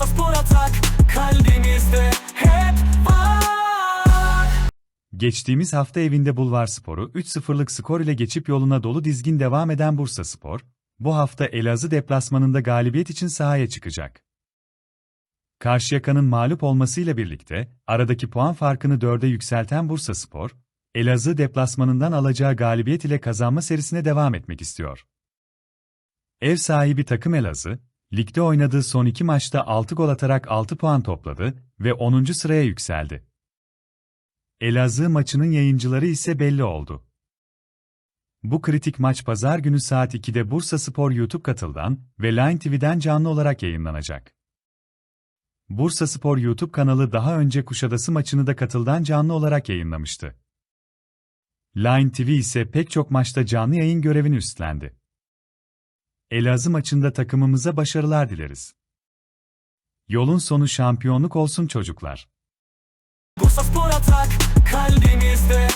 Spor Atak kalbimizde hep var. Geçtiğimiz hafta evinde Bulvar Spor'u 3-0'lık skor ile geçip yoluna dolu dizgin devam eden Bursa Spor, bu hafta Elazığ deplasmanında galibiyet için sahaya çıkacak. Karşıyaka'nın mağlup olmasıyla birlikte, aradaki puan farkını 4'e yükselten Bursa Spor, Elazığ deplasmanından alacağı galibiyet ile kazanma serisine devam etmek istiyor. Ev sahibi takım Elazığ, ligde oynadığı son iki maçta 6 gol atarak 6 puan topladı ve 10. sıraya yükseldi. Elazığ maçının yayıncıları ise belli oldu. Bu kritik maç pazar günü saat 2'de Bursa Spor YouTube katıldan ve Line TV'den canlı olarak yayınlanacak. Bursa Spor YouTube kanalı daha önce Kuşadası maçını da katıldan canlı olarak yayınlamıştı. Line TV ise pek çok maçta canlı yayın görevini üstlendi. Elazığ maçında takımımıza başarılar dileriz. Yolun sonu şampiyonluk olsun çocuklar. Bursa Spor Atak kalbimizde